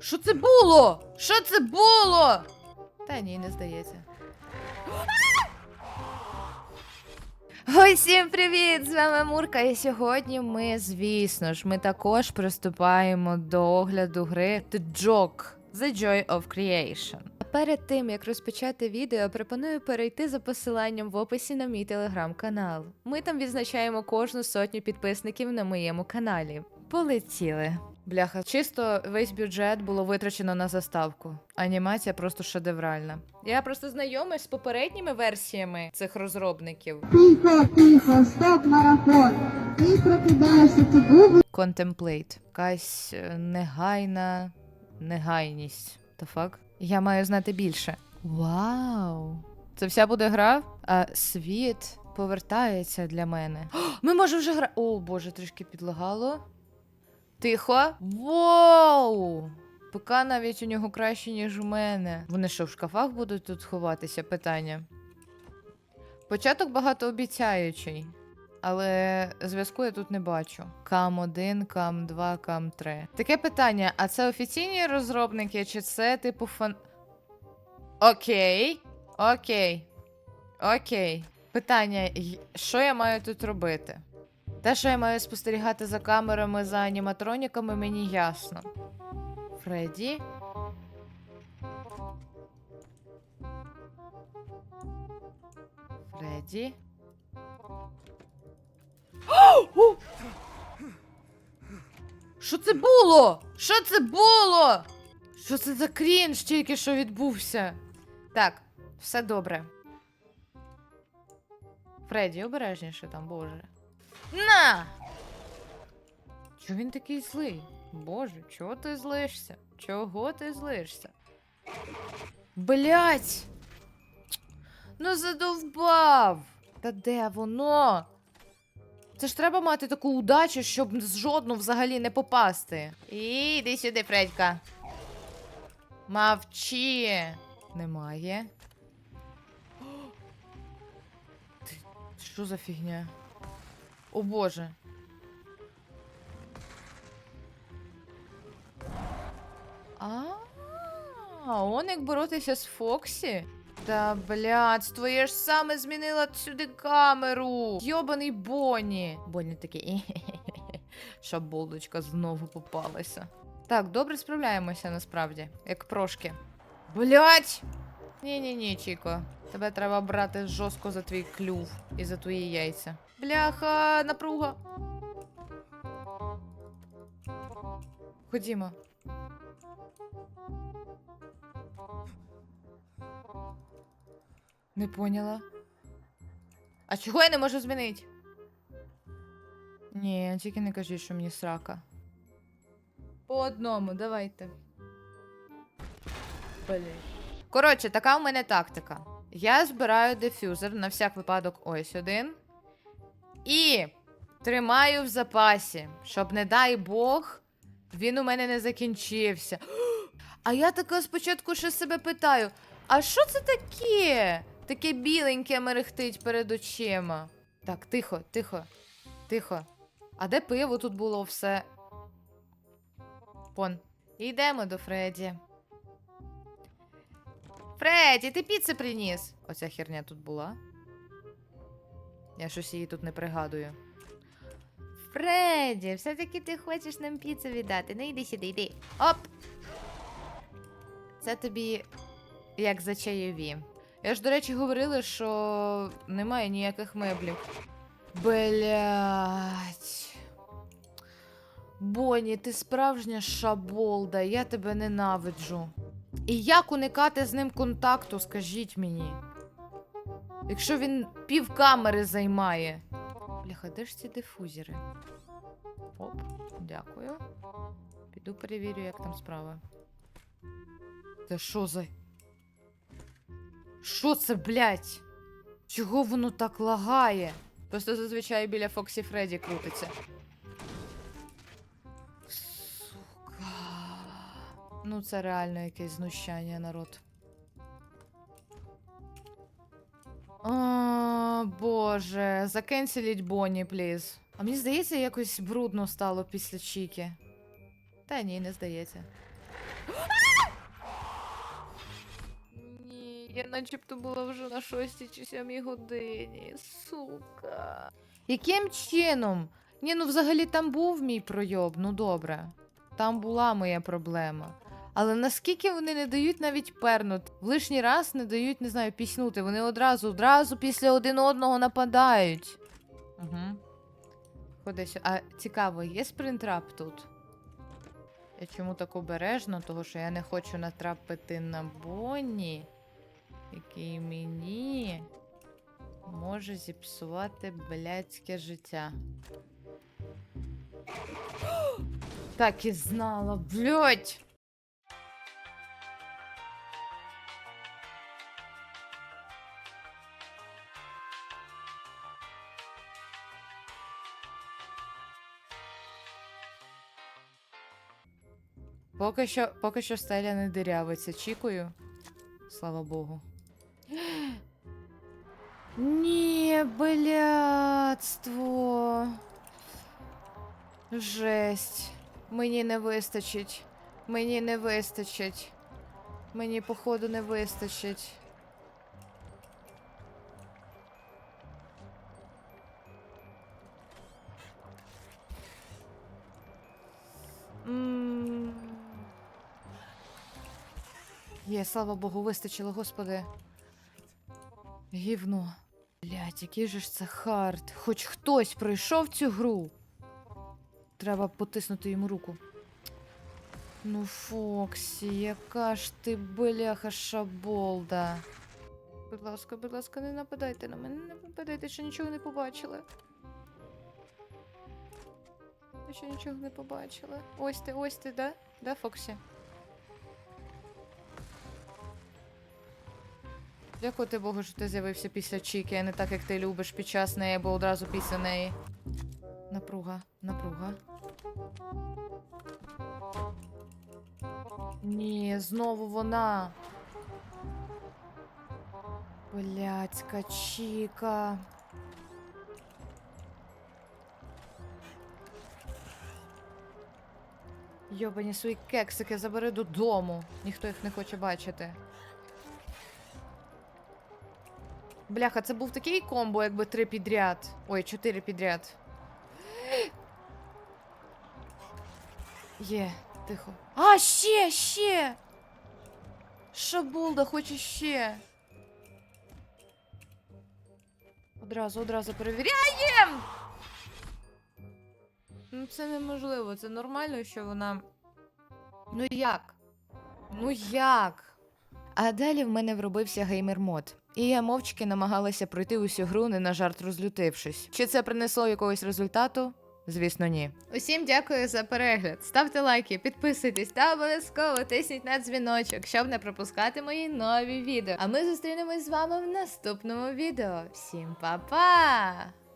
Що це було? Що це було? Та ні, не здається. Ой, привіт! З вами Мурка. І сьогодні ми, звісно ж, ми також приступаємо до огляду гри The Jog The Joy of Creation. А перед тим як розпочати відео, пропоную перейти за посиланням в описі на мій телеграм-канал. Ми там відзначаємо кожну сотню підписників на моєму каналі. Полетіли. Бляха, чисто весь бюджет було витрачено на заставку. Анімація просто шедевральна. Я просто знайомий з попередніми версіями цих розробників. Тихо, тихо, стоп, марафон. Ти прокидаєшся, був Contemplate. Якась е, негайна негайність. Та фак? Я маю знати більше. Вау! Це вся буде гра? А світ повертається для мене. О, ми можемо вже грати. О, боже, трішки підлагало. Тихо. Воу! ПК навіть у нього краще, ніж у мене. Вони що, в шкафах будуть тут ховатися? Питання. Початок багатообіцяючий. Але зв'язку я тут не бачу. Кам 1, кам 2, кам 3. Таке питання: а це офіційні розробники, чи це типу фан. Окей. Окей. Окей. Питання: що я маю тут робити? Те, що я маю спостерігати за камерами, за аніматроніками, мені ясно. Фредді. Фредді. Що це було? Що це було? Що це за крінж тільки що відбувся? Так, все добре. Фредді, обережніше там, боже. На! Чого він такий злий? Боже, чого ти злишся? Чого ти злишся? Блять! Ну задовбав! Та де воно? Це ж треба мати таку удачу, щоб з жодну взагалі не попасти. І йди сюди, Фредька. Мовчи. Немає. Ти, що за фігня? О боже. А, он як боротися з Фоксі? Та блядь, твоє ж саме змінила сюди камеру. Йобаний Бонні. Бонні такий. Шаболочка знову попалася. Так, добре справляємося насправді, як прошки. Блять! Ні-ні-ні, Чіко. Тебе треба брати жорстко за твій клюв і за твої яйця. Бляха, напруга. Ходімо. Не поняла. А чого я не можу змінити? Ні, тільки не кажіть, що мені срака. По одному, давайте. Блін. Коротше, така у мене тактика. Я збираю дефюзер на всяк випадок ось один. І тримаю в запасі, щоб, не дай Бог, він у мене не закінчився. А я така спочатку ще себе питаю: а що це таке? Таке біленьке мерехтить перед очима. Так, тихо, тихо, тихо. А де пиво тут було все? Пон. Йдемо до Фредді. Фредді, ти піци приніс. Оця херня тут була. Я щось її тут не пригадую. Фредді, все-таки ти хочеш нам піцу віддати. Ну йди сюди, йди. Оп! Це тобі як за чайові. Я ж, до речі, говорила, що немає ніяких меблів. Блять. Бонні, ти справжня шаболда, я тебе ненавиджу. І як уникати з ним контакту, скажіть мені. Якщо він пів камери займає. Бляха, де ж ці дифузери? Оп, дякую. Піду перевірю, як там справа. Та що за. Що це, блядь? Чого воно так лагає? Просто зазвичай біля Фоксі Фредді крутиться. Ну, це реально якесь знущання, народ. О, боже, закенселіть Бонні, пліз. А мені здається, якось брудно стало після Чіки. Та ні, не здається. Ні, я начебто була вже на шостій чи сьомій годині. Сука. Яким чином? Ні, ну взагалі там був мій пройоб, ну добре. Там була моя проблема. Але наскільки вони не дають навіть пернути, в лишній раз не дають, не знаю, піснути. Вони одразу, одразу після один одного нападають. Угу. Ходи сю- А цікаво, є спринтрап тут? Я чому так обережно? Того, що я не хочу натрапити на Бонні, який мені може зіпсувати блядське життя. Так і знала, блядь! Поки що, поки що стеля не дирявиться. Чікую. Слава Богу. Ні, блядство. Жесть. Мені не вистачить. Мені не вистачить. Мені, походу, не вистачить. Є, слава Богу, вистачило, господи. Гівно. Блять, який же ж це хард. Хоч хтось пройшов цю гру. Треба потиснути йому руку. Ну, Фоксі, яка ж ти бляха шаболда. Будь ласка, будь ласка, не нападайте на мене, не нападайте, ще нічого не побачили. Я ще нічого не побачила. Ось ти, ось ти, да? Да, Фоксі? Дякувати Богу, що ти з'явився після Чіки, а не так, як ти любиш під час неї або одразу після неї. Напруга, напруга. Ні, знову вона. Блядська Чіка. Йобані свої кексики забери додому. Ніхто їх не хоче бачити. Бляха, це був такий комбо, якби три підряд. Ой, чотири підряд. Є, тихо. А, ще, ще! Шабулда хоче ще. Одразу, одразу перевіряємо! Ну, це неможливо, це нормально, що вона. Ну як? Ну як? А далі в мене вробився геймер-мод. І я мовчки намагалася пройти усю гру, не на жарт розлютившись. Чи це принесло якогось результату? Звісно, ні. Усім дякую за перегляд. Ставте лайки, підписуйтесь та обов'язково тисніть на дзвіночок, щоб не пропускати мої нові відео. А ми зустрінемось з вами в наступному відео. Всім па-па!